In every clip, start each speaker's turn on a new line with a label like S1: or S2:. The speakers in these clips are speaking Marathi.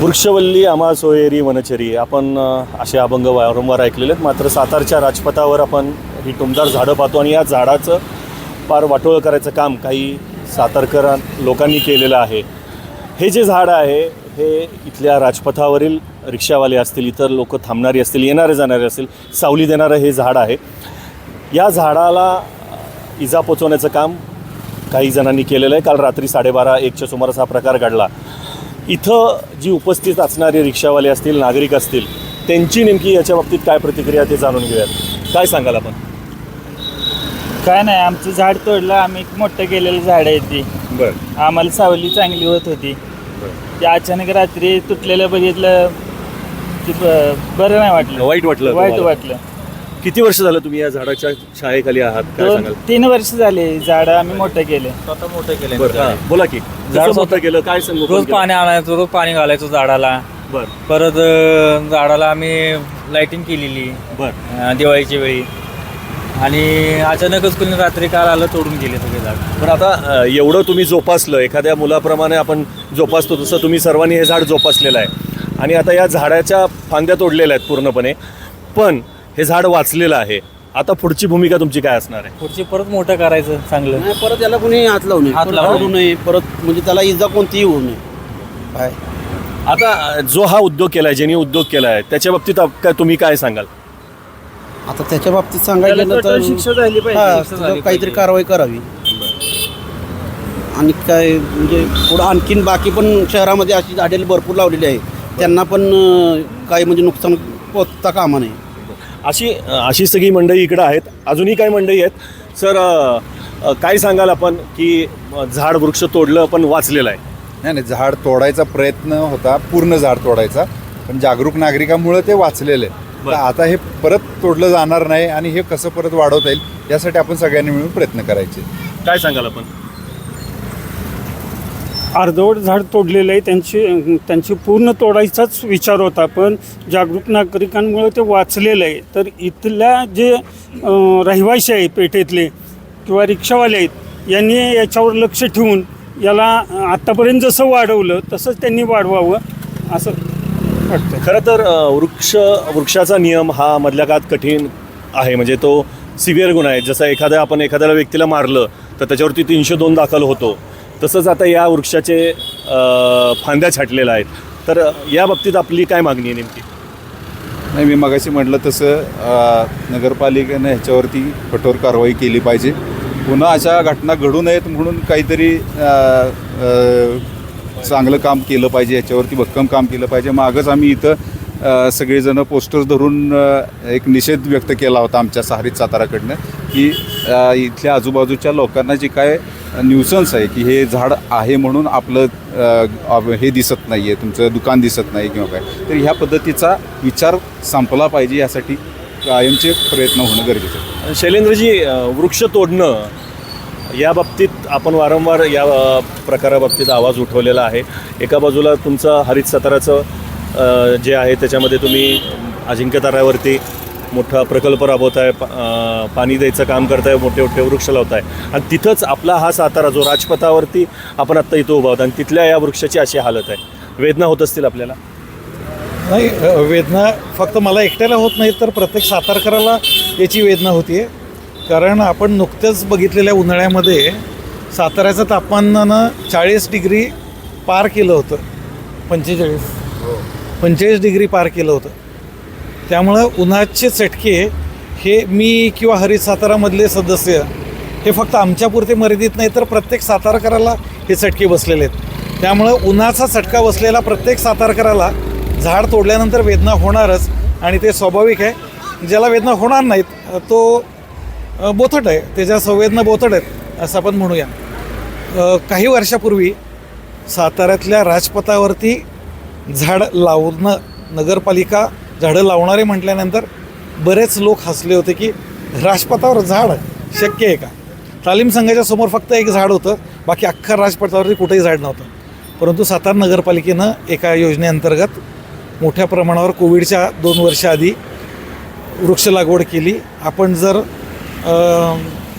S1: वृक्षवल्ली आम्हा सोयेरी वनचरी आपण असे अभंग वारंवार ऐकलेले आहेत. मात्र सातारच्या राजपथावर आपण ही टुमदार झाडं पाहतो आणि या झाडाचं फार वाटोळं करायचं काम काही सातारकर लोकांनी केलेलं आहे. हे जे झाड आहे हे इथल्या राजपथावरील रिक्षावाले असतील इतर लोक थांबणारी असतील येणारे जाणारे असतील सावली देणारं हे झाड आहे. या झाडाला इजा पोचवण्याचं काम काही जणांनी केलेलं आहे. काल रात्री साडेबारा एकच्या सुमारास हा प्रकार घडला. इथं जी उपस्थित असणारे रिक्षावाले असतील नागरिक असतील त्यांची नेमकी याच्या बाबतीत काय प्रतिक्रिया ते जाणून घेऊयात. काय सांगाल आपण?
S2: काय नाही आमचं झाड तोडलं आम्ही एक मोठं केलेलं झाड आहे ते.
S1: बरं.
S2: आम्हाला सावली चांगली होत होती. ते अचानक रात्री तुटलेलं बघितलं ते ब- बरं नाही वाटलं.
S1: वाईट वाटलं
S2: वाईट
S1: तुम्हाला?
S2: वाटलं.
S1: किती वर्ष झालं तुम्ही या झाडाच्या छायेखाली आहात? काय
S2: दोन
S1: सांगाल?
S2: तीन वर्ष झाले झाड आम्ही मोठं केले.
S3: स्वतः मोठं केलं
S1: बरं हां, बोला की
S3: झाड
S1: मोठं केलं? काय सांगू
S3: रोज पाणी आणायचो रोज पाणी घालायचो झाडाला.
S1: बरं.
S3: परत अं, झाडाला आम्ही लाइटिंग केलेली
S1: बरं.
S3: अं, दिवाळीच्या वेळी. आणि अचानकच कोणी रात्री काल आलं तोडून गेले सगळे झाड.
S1: पण आता अ, एवढं तुम्ही जोपासलं एखाद्या मुलाप्रमाणे आपण जोपासतो तसं तुम्ही सर्वांनी हे झाड जोपासलेलं आहे. आणि आता या झाडाच्या फांद्या तोडलेल्या आहेत पूर्णपणे. पण हे झाड वाचलेलं आहे. आता पुढची भूमिका तुमची काय असणार आहे?
S3: पुढची परत मोठं करायचं चांगलं.
S4: नाही परत याला कोणी हात लावू नये.
S3: हात
S4: परत
S3: लावू
S4: नये. परत म्हणजे त्याला इजा कोणतीही होऊ नये. काय
S1: आता जो हा उद्योग केलाय ज्यांनी उद्योग केलाय त्याच्या बाबतीत आप- काय तुम्ही काय सांगाल?
S4: आता त्याच्या बाबतीत
S2: त्याला
S4: गेलं
S2: कठोर शिक्षा झाली
S4: हा,
S2: पाहिजे
S4: त्याच्यावर
S3: झाली
S4: काहीतरी
S3: पाहिजे.
S4: कारवाई करावी. आणि काय म्हणजे पुढं आणखीन बाकी पण शहरामध्ये अशी झाडे भरपूर लावलेली आहे त्यांना पण अं, काही म्हणजे नुकसान पोचता कामा नये.
S1: अशी अशी सगळी मंडळी इकडं आहेत. अजूनही काही मंडळी आहेत. सर काय सांगाल आपण की झाड वृक्ष तोडलं पण वाचलेलं आहे?
S5: नाही नाही झाड तोडायचा प्रयत्न होता पूर्ण झाड तोडायचा. पण जागरूक नागरिकांमुळे ते वाचलेलं आहे तर. आता हे परत तोडलं जाणार नाही आणि हे कसं परत वाढवता येईल यासाठी आपण सगळ्यांनी मिळून प्रयत्न करायचे.
S1: काय सांगाल आपण?
S6: अर्धवट झाड तोडलेलं आहे त्यांची त्यांची पूर्ण तोडायचाच विचार होता पण जागरूक नागरिकांमुळे ते वाचलेलं आहे. तर इथल्या जे रहिवाशी आहे पेठेतले किंवा रिक्षावाले आहेत यांनी याच्यावर लक्ष ठेवून याला आत्तापर्यंत जसं वाढवलं तसंच त्यांनी वाढवावं असं वाटतं
S1: खरं तर वृक्ष वृक्षाचा नियम हा मधल्या काळात कठीण आहे. म्हणजे तो सिव्हिअर गुन्हा आहे. जसं एखाद्या आपण एखाद्याला व्यक्तीला मारलं तर त्याच्यावरती तीनशे दोन दाखल होतो. तसंच आता या वृक्षाचे फांद्या छाटलेल्या आहेत. तर या बाबतीत आपली काय मागणी आहे नेमकी?
S5: नाही मी मगाशी म्हटलं तसं नगरपालिकेनं ह्याच्यावरती कठोर कारवाई केली पाहिजे. पुन्हा अशा घटना घडू नयेत म्हणून काहीतरी चांगलं काम केलं पाहिजे याच्यावरती भक्कम काम केलं पाहिजे. मागच आम्ही इथं सगळेजणं पोस्टर्स धरून एक निषेध व्यक्त केला होता आमच्या सहारीत साताराकडनं की इथल्या आजूबाजूच्या लोकांना जी काय न्यूसन्स आहे की हे झाड आहे म्हणून आपलं हे दिसत नाही आहे तुमचं दुकान दिसत नाही किंवा काय. तर ह्या पद्धतीचा विचार संपला पाहिजे यासाठी कायमचे प्रयत्न होणं गरजेचं आहे.
S1: शैलेंद्रजी वृक्ष तोडणं या बाबतीत आपण वारंवार या प्रकाराबाबतीत आवाज उठवलेला आहे. एका बाजूला तुमचं हरित साताराचं जे आहे त्याच्यामध्ये तुम्ही अजिंक्यतारावरती मोठा प्रकल्प राबवताय पा- अ, पाणी द्यायचं काम करताय मोठे मोठे वृक्ष लावताय. आणि तिथंच आपला हा सातारा जो राजपथावरती आपण आत्ता इथं उभा आहोत आणि तिथल्या या वृक्षाची अशी हालत आहे. वेदना होत असतील आपल्याला?
S7: नाही वेदना फक्त मला एकट्याला होत नाही तर प्रत्येक सातारकराला याची वेदना होती कारण आपण नुकत्याच बघितलेल्या उन्हाळ्यामध्ये साताऱ्याचं तापमानानं चाळीस डिग्री पार केलं होतं. पंचेचाळीस. पंचेचाळीस डिग्री पार केलं होतं. त्यामुळं उन्हाचे चटके हे मी किंवा हरित सातारामधले सदस्य हे फक्त आमच्यापुरते मर्यादित नाही तर प्रत्येक सातारकराला हे चटके बसलेले आहेत. त्यामुळं उन्हाचा चटका बसलेला प्रत्येक सातारकराला झाड तोडल्यानंतर वेदना होणारच आणि ते स्वाभाविक आहे. ज्याला वेदना होणार नाहीत तो बोथट आहे. त्याच्या संवेदना बोथट आहेत असं आपण म्हणूया. काही वर्षापूर्वी साताऱ्यातल्या राजपथावरती झाड लावणं नगरपालिका झाडं लावणारे म्हटल्यानंतर बरेच लोक हसले होते की राजपथावर झाड शक्य आहे का? तालीम संघाच्या समोर फक्त एक झाड होतं बाकी अख्खा राजपथावरती कुठेही झाड नव्हतं. परंतु सातारा नगरपालिकेनं एका योजनेअंतर्गत मोठ्या प्रमाणावर कोविडच्या दोन वर्षाआधी वृक्ष लागवड केली. आपण जर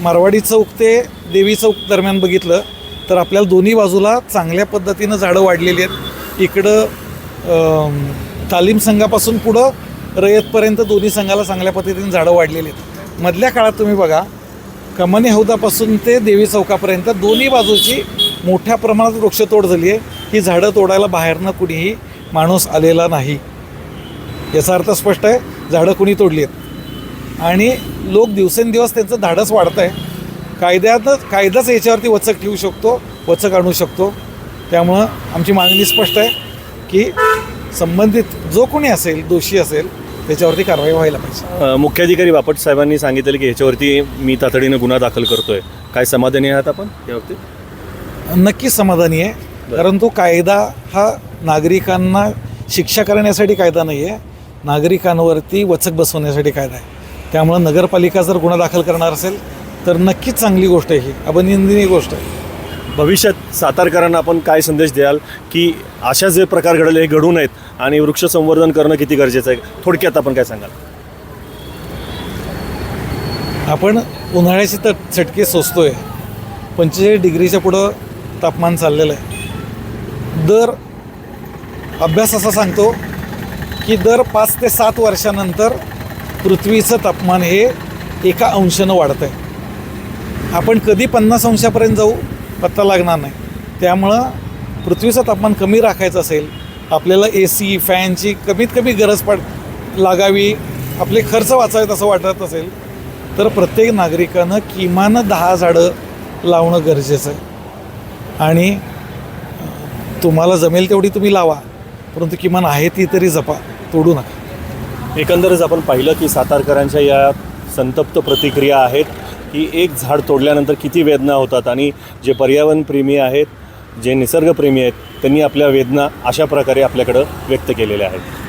S7: मारवाडी चौक ते देवी चौक दरम्यान बघितलं तर आपल्याला दोन्ही बाजूला चांगल्या पद्धतीनं झाडं वाढलेली आहेत. इकडं तालीम संघापासून पुढं रयतपर्यंत दोन्ही संघाला चांगल्या पद्धतीने झाडं वाढलेली आहेत. मधल्या काळात तुम्ही बघा कमानी हौदापासून ते देवी चौकापर्यंत दोन्ही बाजूची मोठ्या प्रमाणात वृक्षतोड झाली आहे. ही झाडं तोडायला बाहेरनं कुणीही माणूस आलेला नाही. याचा अर्थ स्पष्ट आहे झाडं कुणी तोडली आहेत. आणि लोक दिवसेंदिवस त्यांचं धाडस वाढतं आहे कायद्यातच कायदाच याच्यावरती वचक ठेवू शकतो वचक आणू शकतो. त्यामुळं आमची मागणी स्पष्ट आहे की संबंधित जो कोणी असेल दोषी असेल त्याच्यावरती कारवाई व्हायला पाहिजे.
S1: अ, मुख्याधिकारी बापट साहेबांनी सांगितलं की ह्याच्यावरती मी तातडीनं गुन्हा दाखल करतोय. काय समाधानी आहात आपण या बाबतीत
S7: नक्कीच समाधानी आहे. परंतु कायदा हा नागरिकांना शिक्षा करण्यासाठी कायदा नाही आहे नागरिकांवरती वचक बसवण्यासाठी कायदा आहे. त्यामुळं नगरपालिका जर गुन्हा दाखल करणार असेल तर नक्कीच चांगली गोष्ट आहे ही. अभिनंदनीय गोष्ट आहे.
S1: भविष्यात सातारकरांना आपण काय संदेश द्याल की अशा जे प्रकार घडले हे घडू नयेत आणि वृक्ष संवर्धन करणं किती गरजेचं आहे? थोडक्यात आपण काय सांगाल?
S7: आपण उन्हाळ्याची तर चटके सोसतोय. पंचेचाळीस डिग्रीच्या पुढं तापमान चाललेलं आहे. दर अभ्यास असा सांगतो की दर पाच ते सात वर्षानंतर पृथ्वीचं तापमान हे एका अंशानं वाढतं आहे आपण कधी पन्नास अंशापर्यंत जाऊ? पत्ता लागणार नाही. त्यामुळं पृथ्वीचं तापमान कमी राखायचं असेल आपल्याला ए सी फॅनची कमीत कमी गरज पड लागावी आपले खर्च वाचावेत असं वाटत असेल तर प्रत्येक नागरिकानं किमान दहा झाडं लावणं गरजेचं आहे. आणि तुम्हाला जमेल तेवढी तुम्ही लावा परंतु किमान आहे ती तरी जपा तोडू नका.
S1: एकंदरच आपण पाहिलं की सातारकरांच्या या संतप्त प्रतिक्रिया आहेत. की एक झाड तोडल्यानंतर किती वेदना होतात आणि जे पर्यावरणप्रेमी आहेत जे निसर्गप्रेमी आहेत त्यांनी आपल्या वेदना अशा प्रकारे आपल्याकडं व्यक्त केलेल्या आहेत.